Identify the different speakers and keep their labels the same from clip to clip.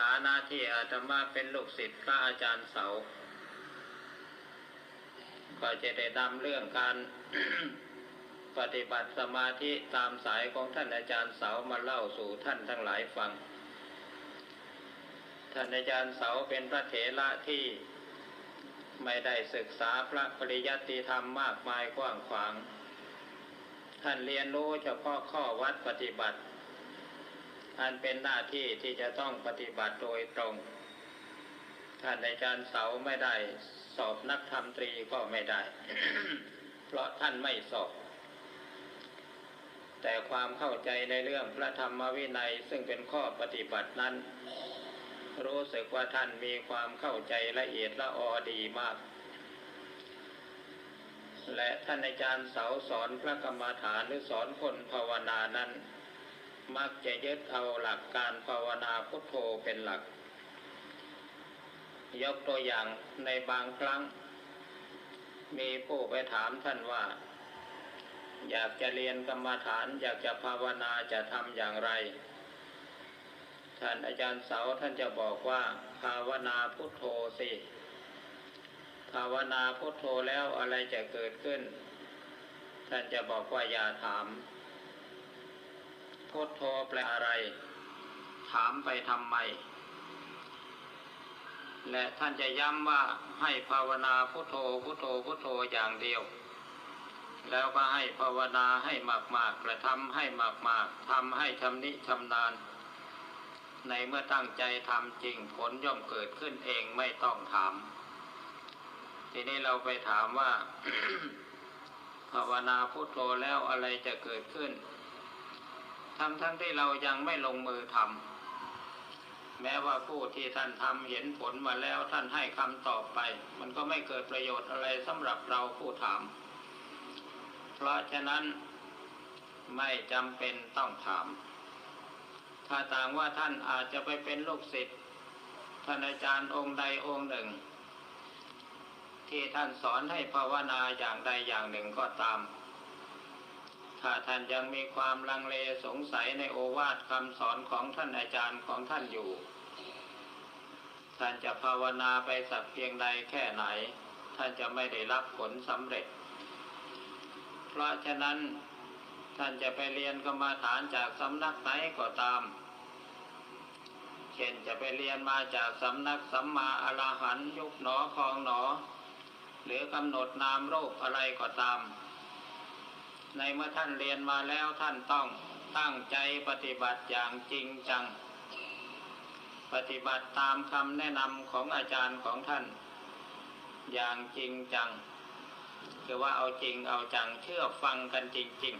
Speaker 1: ฐานะที่อาตมาเป็นลูกศิษย์พระอาจารย์เสา ก็จะได้นำเรื่องการปฏิบัติสมาธิตามสายของท่านอาจารย์เสามาเล่าสู่ท่านทั้งหลายฟัง ท่านอาจารย์เสาเป็นพระเถระที่ไม่ได้ศึกษาพระปริยัติธรรมมากมายกว้างขวาง ท่านเรียนรู้เฉพาะข้อวัดปฏิบัติ อันเป็นหน้าที่ที่จะต้องปฏิบัติโดยตรง ท่านอาจารย์เสาไม่ได้ สอบนักธรรมตรีก็ไม่ได้ เพราะท่านไม่สอบ แต่ความเข้าใจในเรื่องพระธรรมวินัยซึ่งเป็นข้อปฏิบัตินั้น รู้สึกว่าท่านมีความเข้าใจละเอียดละออดีมาก และท่านอาจารย์เสาสอนพระกรรมฐานหรือสอนคนภาวนานั้น มักจะยึดเอาหลักการภาวนาพุทโธเป็นหลัก ยกตัวอย่างในบางครั้ง มีผู้ไปถามท่านว่า อยากจะเรียนกรรมฐานอยากจะภาวนาจะทำอย่างไร ท่านอาจารย์เสาท่านจะบอกว่า ภาวนาพุทโธสิ ภาวนาพุทโธแล้วอะไรจะเกิดขึ้น ท่านจะบอกว่าอย่าถาม พุทโธแปลอะไร ถามไปทำไม และท่านจะย้ำว่าให้ภาวนาพุทโธพุทโธพุทโธอย่างเดียว แล้วก็ให้ภาวนาให้มากๆกระทำให้มากๆทำให้ชำนิชำนาญ ในเมื่อตั้งใจทำจริงผลย่อมเกิดขึ้นเองไม่ต้องถาม ทีนี้เราไปถามว่าภาวนาพุทโธแล้วอะไรจะเกิดขึ้น ทั้งทั้งที่เรายังไม่ลงมือทำแม้ว่าผู้ที่ท่านทำเห็นผลมาแล้วท่านให้คำตอบไป มันก็ไม่เกิดประโยชน์อะไรสำหรับเราผู้ถาม เพราะฉะนั้นไม่จำเป็นต้องถาม ถ้าต่างว่าท่านอาจจะไปเป็นลูกศิษย์ท่านอาจารย์องค์ใดองค์หนึ่ง ที่ท่านสอนให้ภาวนาอย่างใดอย่างหนึ่งก็ตาม ถ้าท่านยังมีความลังเลสงสัยในโอวาทคำสอนของท่านอาจารย์ของท่านอยู่ ท่านจะภาวนาไปสักเพียงใดแค่ไหน ท่านจะไม่ได้รับผลสำเร็จ เพราะฉะนั้นท่านจะไปเรียนกรรมฐานจากสำนักไหนก็ตาม เช่นจะไปเรียนมาจากสำนักสัมมาอรหันยุคหนอคลองหนอ หรือกำหนดนามโรูปอะไรก็ตาม ในเมื่อท่านเรียนมาแล้วท่านต้องตั้งใจปฏิบัติอย่างจริงจัง ปฏิบัติตามคำแนะนำของอาจารย์ของท่าน อย่างจริงจังคือว่าเอาจริงเอาจังเชื่อฟังกันจริง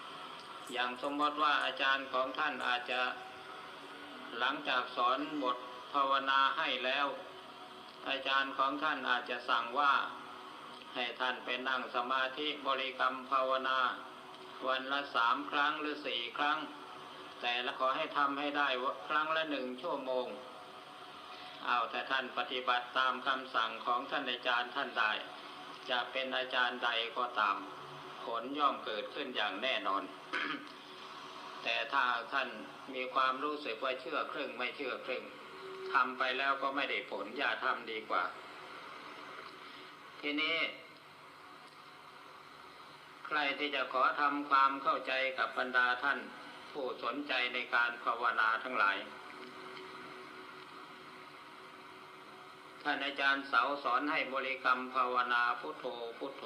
Speaker 1: ๆ อย่างสมมติว่าอาจารย์ของท่านอาจจะหลังจากสอนบทภาวนาให้แล้ว อาจารย์ของท่านอาจจะสั่งว่า ให้ท่านไปนั่งสมาธิบริกรรมภาวนา วันละสามครั้งหรือสี่ครั้ง แต่ละขอให้ทำให้ได้ครั้งละหนึ่งชั่วโมง เอาแต่ท่านปฏิบัติตามคำสั่งของท่านอาจารย์ท่านใดจะเป็นอาจารย์ใดก็ตาม ผลย่อมเกิดขึ้นอย่างแน่นอน แต่ถ้าท่านมีความรู้สึกว่าเชื่อครึ่งไม่เชื่อครึ่งทำไปแล้วก็ไม่ได้ผลอย่าทำดีกว่า ทีนี้ ใครที่จะขอทำความเข้าใจกับบรรดาท่าน ผู้สนใจในการภาวนาทั้งหลาย ท่านอาจารย์เสาสอนให้บริกรรมภาวนาพุทโธพุทโธ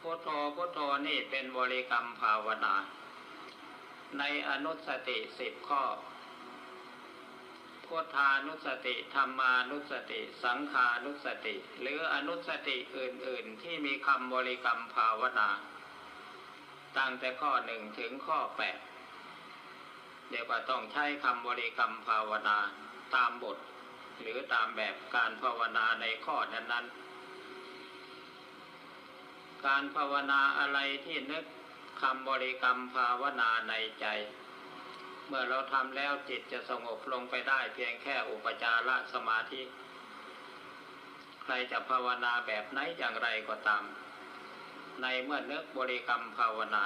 Speaker 1: พุทโธพุทโธนี่เป็นบริกรรมภาวนา ในอนุสติสิบข้อ พุทธานุสติธรรมานุสติ สังขานุสติ หรืออนุสติอื่น ๆ ที่มีคำบริกรรมภาวนา ตั้งแต่ข้อหนึ่งถึงข้อแปดเดี๋ยวก็ต้องใช้คำบริกรรมภาวนาตามบท หรือตามแบบการภาวนาในข้อนั้น ๆ การภาวนาอะไรที่นึกคำบริกรรมภาวนาในใจ เมื่อเราทำแล้วจิตจะสงบลงไปได้เพียงแค่อุปจารสมาธิ ใครจะภาวนาแบบไหนอย่างไรก็ตาม ในเมื่อนึกบริกรรมภาวนา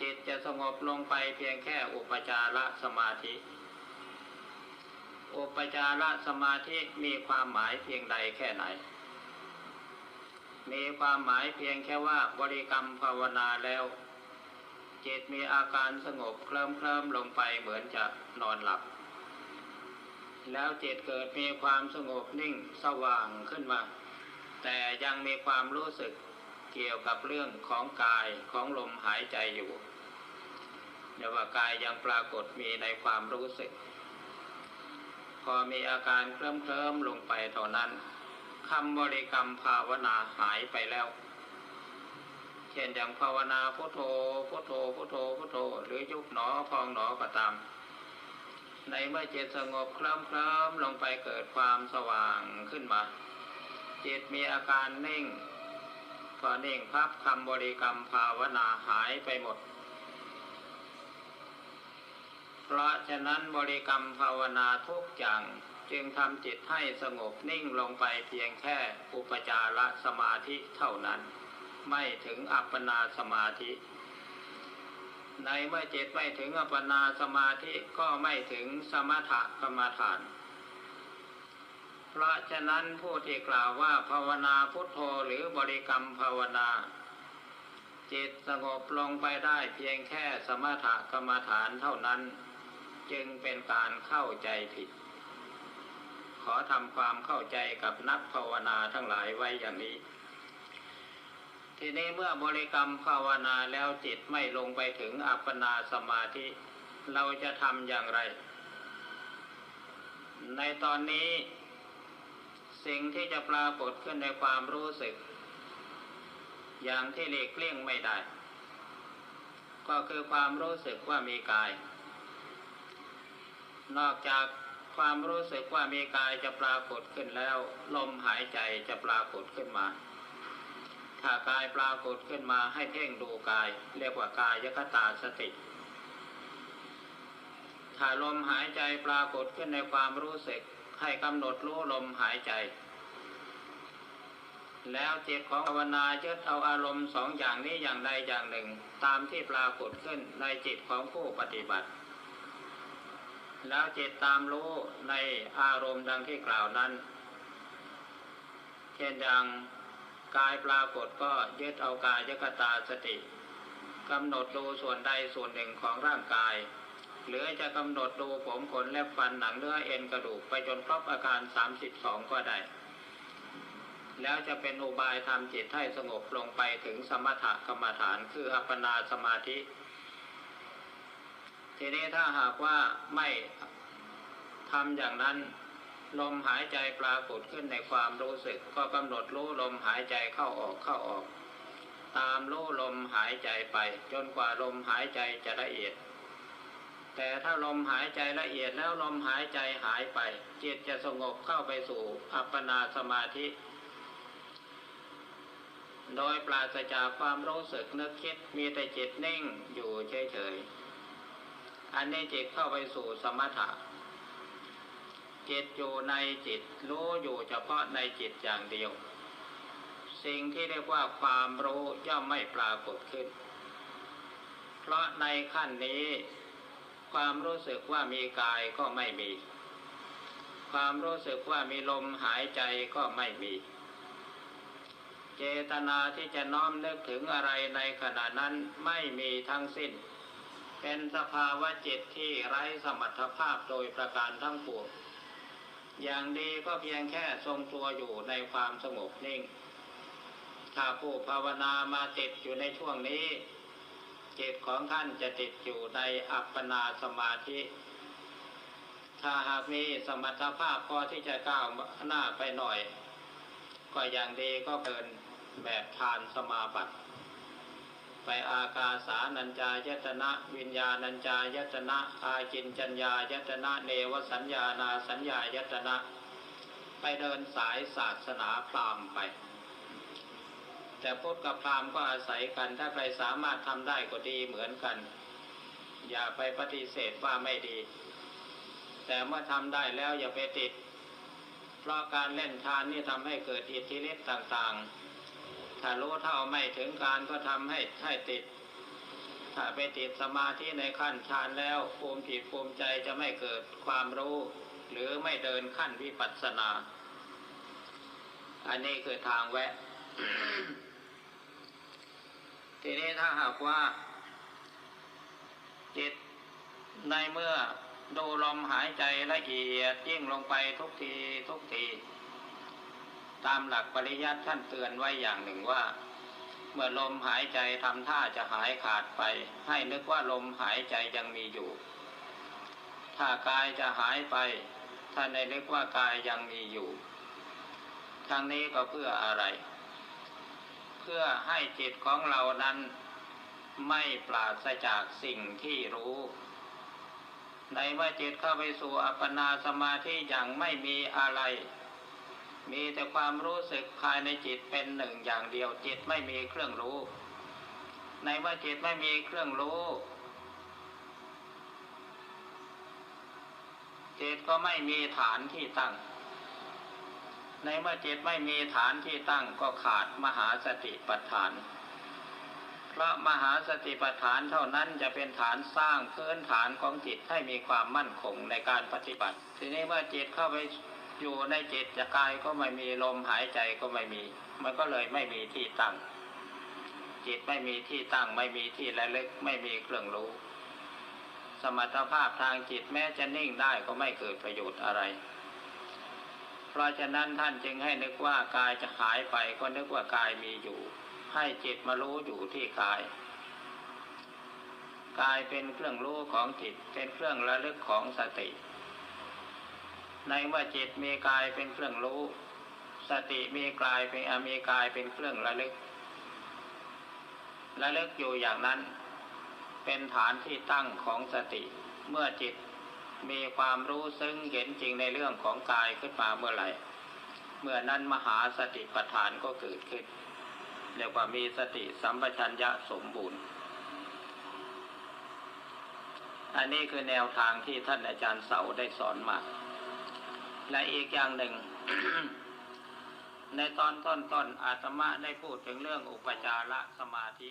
Speaker 1: จิตจะสงบลงไปเพียงแค่อุปจารสมาธิ อุปจารสมาธิมีความหมายเพียงใดแค่ไหนมีความหมายเพียงแค่ว่าบริกรรมภาวนาแล้ว จิตมีอาการสงบเคลิ้มเคลิมลงไปเหมือนจะนอนหลับ แล้วจิตเกิดมีความสงบนิ่งสว่างขึ้นมา แต่ยังมีความรู้สึกเกี่ยวกับเรื่องของกายของลมหายใจอยู่เดี๋ยวว่ากายยังปรากฏมีในความรู้สึก พอมีอาการเคลิ้มเคลิมลงไปเท่านั้นคำบริกรรมภาวนาหายไปแล้ว ช่นอย่างภาวนาพุทโธพุทโธพุทโธพุทโธ หรือยุบหนอพองหนอก็ตาม ในเมื่อจิตสงบเคลิ้มเคลิ้มลงไปเกิดความสว่างขึ้นมา จิตมีอาการนิ่งพอนิ่งพับคำบริกรรมภาวนาหายไปหมด เพราะฉะนั้นบริกรรมภาวนาทุกอย่างจึงทำจิตให้สงบนิ่งลงไปเพียงแค่อุปจารสมาธิเท่านั้น ไม่ถึงอัปปนาสมาธิ ในเมื่อจิตไม่ถึงอัปปนาสมาธิก็ไม่ถึงสมถะกรรมฐาน เพราะฉะนั้นผู้ที่กล่าวว่าภาวนาพุทโธหรือบริกรรมภาวนา จิตสงบลงไปได้เพียงแค่สมถะกรรมฐานเท่านั้น จึงเป็นการเข้าใจผิดขอทำความเข้าใจกับนักภาวนาทั้งหลายไว้อย่างนี้ ทีนี้เมื่อบริกรรมภาวนาแล้วจิตไม่ลงไปถึงอัปปนาสมาธิ เราจะทำอย่างไร ในตอนนี้ สิ่งที่จะปรากฏขึ้นในความรู้สึก อย่างที่หลีกเลี่ยงไม่ได้ ก็คือความรู้สึกว่ามีกาย นอกจากความรู้สึกว่ามีกายจะปรากฏขึ้นแล้ว ลมหายใจจะปรากฏขึ้นมา ถ้ากายปรากฏขึ้นมาให้เพ่งดูกาย เรียกว่ากายยคตาสติ ถ้าลมหายใจปรากฏขึ้นในความรู้สึกให้กำหนดรู้ลมหายใจ แล้วจิตของภาวนายึดเอาอารมณ์สองอย่างนี้อย่างใดอย่างหนึ่ง ตามที่ปรากฏขึ้นในจิตของผู้ปฏิบัติ แล้วจิตตามรู้ในอารมณ์ดังที่กล่าวนั้น เช่นอย่าง กายปรากฏก็ยึดเอากายยกตาสติกำหนดดูส่วนใดส่วนหนึ่งของร่างกาย หรือจะกำหนดดูผมขนและฟันหนังเนื้อเอ็นกระดูกไปจนครบอาการ 32 ก็ได้ แล้วจะเป็นอุบายทำจิตให้สงบลงไปถึงสมถกรรมฐานคืออัปปนาสมาธิ ทีนี้ถ้าหากว่าไม่ทำอย่างนั้น ลมหายใจปรากฏขึ้นในความรู้สึก ก็กำหนดรู้ลมหายใจเข้าออกเข้าออก ตามรู้ลมหายใจไป จนกว่าลมหายใจจะละเอียด แต่ถ้าลมหายใจละเอียดแล้วลมหายใจหายไป จิตจะสงบเข้าไปสู่อัปปนาสมาธิ โดยปราศจากความรู้สึกนึกคิดมีแต่จิตนิ่งอยู่เฉยๆอันนี้จิตเข้าไปสู่สมถะ จิตอยู่ในจิตรู้อยู่เฉพาะในจิตอย่างเดียว สิ่งที่เรียกว่าความรู้ย่อมไม่ปรากฏขึ้น เพราะในขั้นนี้ ความรู้สึกว่ามีกายก็ไม่มี ความรู้สึกว่ามีลมหายใจก็ไม่มี เจตนาที่จะน้อมนึกถึงอะไรในขณะนั้นไม่มีทั้งสิ้นเป็นสภาวะจิตที่ไร้สมรรถภาพโดยประการทั้งปวง อย่างดีก็เพียงแค่ทรงตัวอยู่ในความสงบนิ่ง ถ้าผู้ภาวนามาติดอยู่ในช่วงนี้ จิตของท่านจะติดอยู่ในอัปปนาสมาธิ ถ้าหากมีสมรรถภาพพอที่จะก้าวหน้าไปหน่อย ก็อย่างดีก็เกินแบบทานสมาบัติ ไปอากาสานัญจายตนะ วิญญาณัญจายตนะ อาจินจัญญายตนะ เนวสัญญานาสัญญายตนะ ไปเดินสายศาสนาพราหมณ์ไป แต่พุทธกับพราหมณ์ก็อาศัยกัน ถ้าใครสามารถทำได้ก็ดีเหมือนกัน อย่าไปปฏิเสธว่าไม่ดี แต่เมื่อทำได้แล้วอย่าไปติด เพราะการเล่นทานนี่ทำให้เกิดอิทธิฤทธิ์ต่างๆ ถ้ารู้เท่าไม่ถึงการก็ทำให้ให้ติด ถ้าไปติดสมาธิในขั้นฌานแล้วภูมิจิตภูมิใจจะไม่เกิดความรู้ หรือไม่เดินขั้นวิปัสสนา อันนี้คือทางแวะ ทีนี้ถ้าหากว่า จิตในเมื่อดูลมหายใจละเอียดยิ่งลงไปทุกทีทุกที ตามหลักปริยัติท่านเตือนไว้อย่างหนึ่งว่า เมื่อลมหายใจทำท่าจะหายขาดไป ให้นึกว่าลมหายใจยังมีอยู่ ถ้ากายจะหายไปท่านในนึกว่ากายยังมีอยู่ทั้งนี้ก็เพื่ออะไร เพื่อให้จิตของเรานั้นไม่ปราศจากสิ่งที่รู้ ในเมื่อจิตเข้าไปสู่อัปปนาสมาธิอย่างไม่มีอะไร มีแต่ความรู้สึกภายในจิตเป็นหนึ่งอย่างเดียว จิตไม่มีเครื่องรู้ ในเมื่อจิตไม่มีเครื่องรู้จิตก็ไม่มีฐานที่ตั้ง ในเมื่อจิตไม่มีฐานที่ตั้งก็ขาดมหาสติปัฏฐาน เพราะมหาสติปัฏฐานเท่านั้นจะเป็นฐานสร้างพื้นฐานของจิตให้มีความมั่นคงในการปฏิบัติ ทีนี้เมื่อจิตเข้าไป อยู่ในจิตจกายก็ไม่มีลมหายใจก็ไม่มี มันก็เลยไม่มีที่ตั้ง จิตไม่มีที่ตั้งไม่มีที่ระลึกไม่มีเครื่องรู้ สมรรถภาพทางจิตแม้จะนิ่งได้ก็ไม่เกิดประโยชน์อะไร เพราะฉะนั้นท่านจึงให้นึกว่ากายจะหายไปก็นึกว่ากายมีอยู่ ให้จิตมารู้อยู่ที่กายกายเป็นเครื่องรู้ของจิตเป็นเครื่องระลึกของสติ ในเมื่อจิตมีกายเป็นเครื่องรู้ สติมีกายเป็นอมีกายเป็นเครื่องระลึก ระลึกอยู่อย่างนั้น เป็นฐานที่ตั้งของสติ เมื่อจิตมีความรู้ซึ้งเห็นจริงในเรื่องของกายขึ้นมาเมื่อไหร่ เมื่อนั้นมหาสติปัฏฐานก็เกิดขึ้นเรียกว่ามีสติสัมปชัญญะสมบูรณ์ อันนี้คือแนวทางที่ท่านอาจารย์เสาได้สอนมา และอีกอย่างหนึ่ง ในตอนต้นๆอาตมาได้พูดถึงเรื่องอุปจารสมาธิ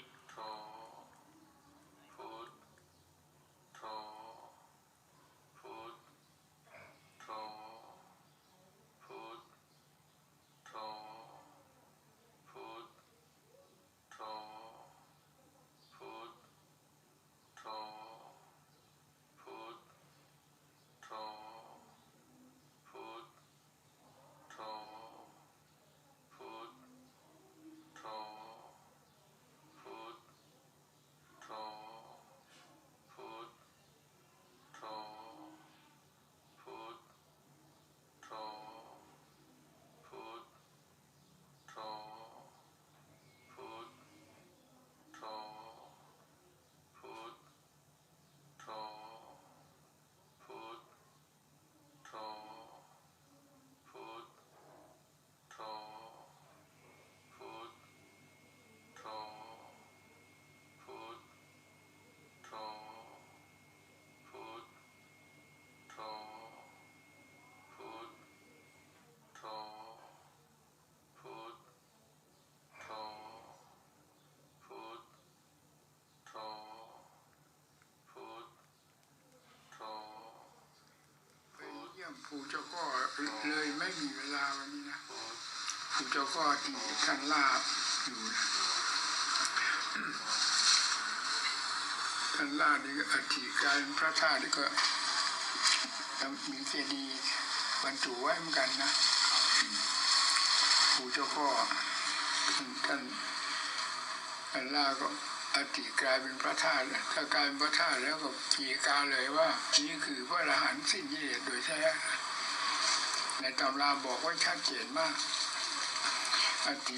Speaker 2: จ้าก็
Speaker 3: ที่
Speaker 2: ท่านลาบอยู่นะท่านลาบนี่ก็อธิการพระธาตุนี่ก็มีเจดีย์บรรจุไว้เหมือนกันนะปู่เจ้าก็ท่านท่านท่านลาก็อธิกลายเป็นพระธาตุถ้ากลายเป็นพระธาตุแล้วก็ทีกาเลยว่า นี่คือพระอรหันต์สิ้นกิเลสโดยแท้ในตำราบอกไว้ชัดเจนมาก อติ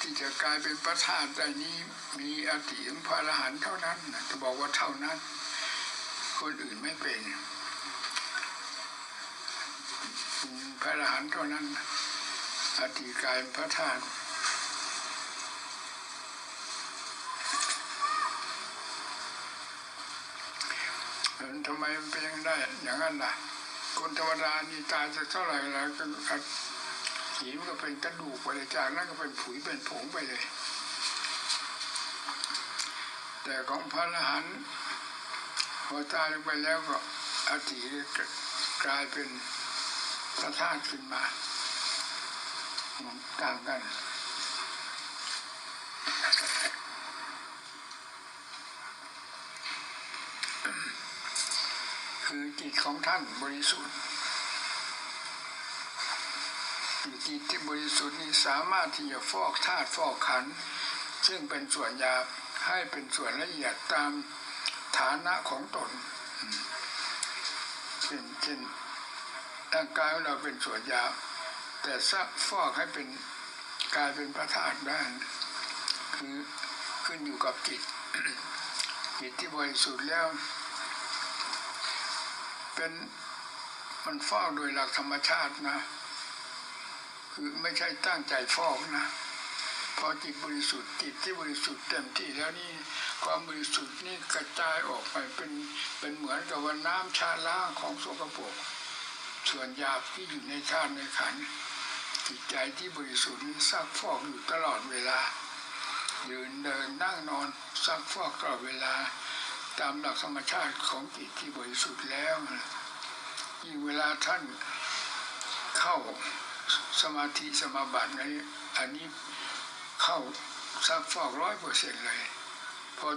Speaker 2: ที่จะกลายเป็นประธานแต่นี้มีอติของพระอรหันต์เท่านั้นจะบอกว่าเท่านั้น คนอื่นไม่เป็นพระอรหันต์เท่านั้นอติกลายเป็นพระธาตุเออทำไมมันเป็นอย่างได้อย่างนั้นล่ะ คนธรรมดานี่ตายสักเท่าไหร่แล้วก็ สีมันก็เป็นกระดูกไปเลยจากนั้นก็เป็นผุยเป็นผงไปเลย แต่ของพระอรหันต์พอตายลงไปแล้วก็อธิกลายเป็นพระธาตุขึ้นมาต่างกันคือจิตของท่านบริสุทธิ์ จิตที่บริสุทธิ์นี้สามารถที่จะฟอกธาตุฟอกขัน ซึ่งเป็นส่วนหยาบให้เป็นส่วนละเอียดตามฐานะของตนเช่นเช่นร่างกายของเราเป็นส่วนหยาบแต่ซักฟอกให้เป็นกลายเป็นพระธาตุได้คือขึ้นอยู่กับจิตจิตที่บริสุทธิ์แล้ว เป็นมันฟอกโดยหลักธรรมชาตินะ คือไม่ใช่ตั้งใจฟอกนะพอจิตบริสุทธิ์จิตที่บริสุทธิ์เต็มที่แล้วนี่ความบริสุทธิ์นี่กระจายออกไปเป็นเป็นเหมือนกับว่าน้ำชาล้างของโสกปรกส่วนหยาบที่อยู่ในชาติในขันจิตใจที่บริสุทธิ์นี้ซักฟอกอยู่ตลอดเวลายืนเดินนั่งนอนซักฟอกตลอดเวลา ตามหลักธรรมชาติของจิตที่บริสุทธิ์แล้วยิ่งเวลาท่านเข้า สมาธิสมาบัติในอันนี้เข้าซักฟอกร้อยเปอร์เซ็นต์เลยพอ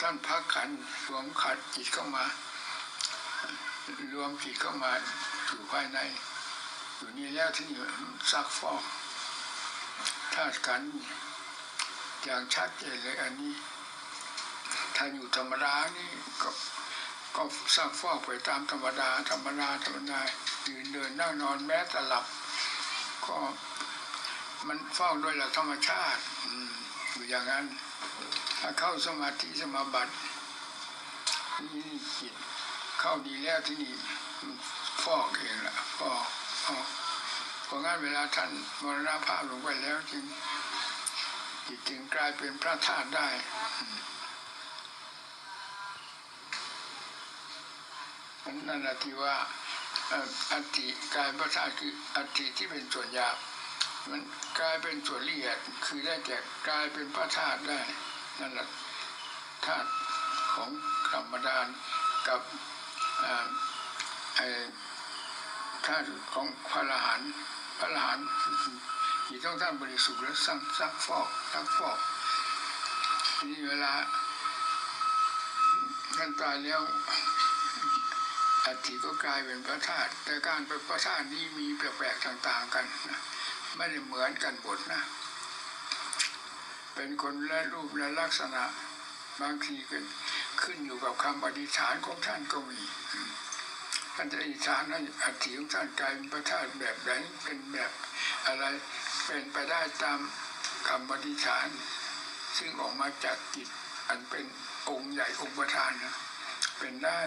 Speaker 2: ท่านพักขันรวมขัดจิตเข้ามา รวมจิตเข้ามาสู่ภายใน อยู่นี่แล้วที่นี่ซักฟอกธาตุขันอย่างชัดเจนเลยอันนี้ถ้าอยู่ธรรมดานี่ก็ก็ซักฟอกไปตามธรรมดา ธรรมดาธรรมดายืนเดินนั่งนอนแม้แต่หลับ ก็มันเฝ้าด้วยหลักธรรมชาติอยู่อย่างนั้น ถ้าเข้าสมาธิสมาบัตินี่จิตเข้าดีแล้วที่นี่ฟอกเองละฟอกฟอกเพราะงั้นเวลาท่านมรณภาพลงไปแล้วจึงจิตจึงกลายเป็นพระธาตุได้นั่นแหละที่ว่า อัติกายพระธาตุคืออัติที่เป็นส่วนหยาบมันกลายเป็นส่วนละเอียดคือได้แก่กลายเป็นพระธาตุได้นั่นแหละธาตุของธรรมดานกับไอ้ธาตุของพระอรหันพระอรหันที่ต้องท่านบริสุทธิ์และซักซักฟอกซักฟอกนี่เวลาท่านตายแล้ว อัฐิก็กลายเป็นพระธาตุแต่การเป็นพระธาตุนี้มีแปลกๆต่างๆกันนะไม่ได้เหมือนกันหมดนะ เป็นคนและรูปและลักษณะบางทีก็ขึ้นอยู่กับคำอธิษฐานของท่านก็มีท่านจะอธิษฐานให้อัฐิของท่านกลายเป็นพระธาตุแบบไหนเป็นแบบอะไรเป็นไปได้ตามคำอธิษฐาน ซึ่งออกมาจากจิตอันเป็นองค์ใหญ่องค์ประธานนะเป็นได้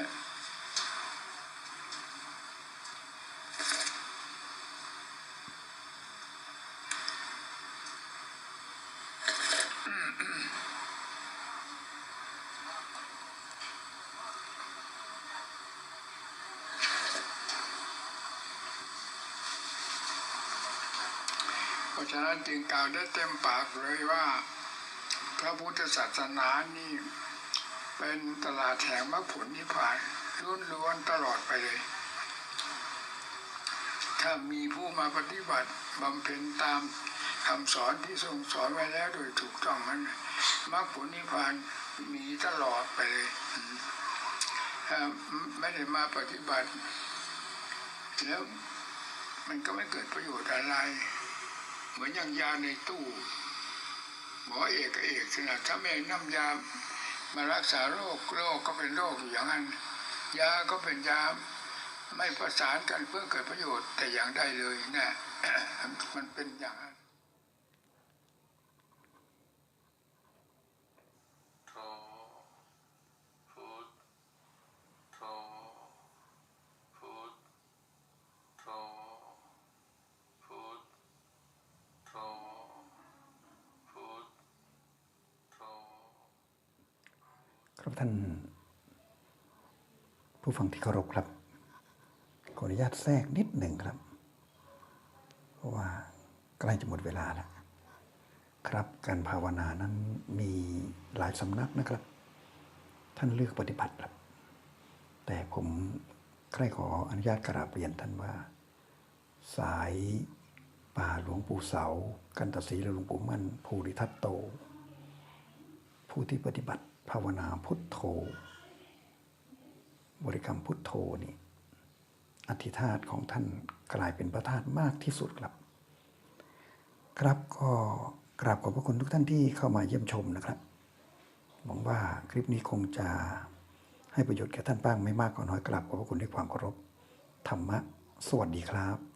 Speaker 2: ะฉะนั้นจึงกล่าวได้เต็มปากเลยว่า พระพุทธศาสนานี่เป็นตลาดแห่งมรรคผลนิพพานล้วนๆตลอดไปเลย ถ้ามีผู้มาปฏิบัติบำเพ็ญตามคำสอนที่ทรงสอนไว้แล้วโดยถูกต้องนั้นมรรคผลนิพพานมีตลอดไปเลยถ้าไม่ได้มาปฏิบัติ แล้วมันก็ไม่เกิดประโยชน์อะไร เหมือนอย่างยาในตู้หมอเอกกับเอกสินะถ้าไม่น้ำยามารักษาโรคโรคก็เป็นโรคอยู่อย่างนั้น ยาก็เป็นยาไม่ประสานกันเพื่อเกิดประโยชน์แต่อย่างใดเลยนะมันเป็นอย่างนั้น
Speaker 3: โทพุทโทพุทโทพุทโทพุทโท
Speaker 4: ครับท่าน ผู้ฟังที่เคารพครับ ขออนุญาตแทรกนิดหนึ่งครับ เพราะว่าใกล้จะหมดเวลาแล้วครับการภาวนานั้นมีหลายสำนักนะครับ ท่านเลือกปฏิบัติครับ แต่ผมใครขออนุญาตกราบเรียนท่านว่า สายป่าหลวงปู่เสา กันตศรีและหลวงปู่มั่นภูริทัตโต ผู้ที่ปฏิบัติ ภาวนาพุทโธ บริกรรมพุทโธนี่อธิธาตของท่านกลายเป็นพระธาตุมากที่สุดครับ ครับก็กราบขอบพระคุณทุกท่านที่เข้ามาเยี่ยมชมนะครับหวังว่าคลิปนี้คงจะให้ประโยชน์แก่ท่านบ้างไม่มากก็น้อยกราบขอบพระคุณด้วยความเคารพธรรมะสวัสดีครับ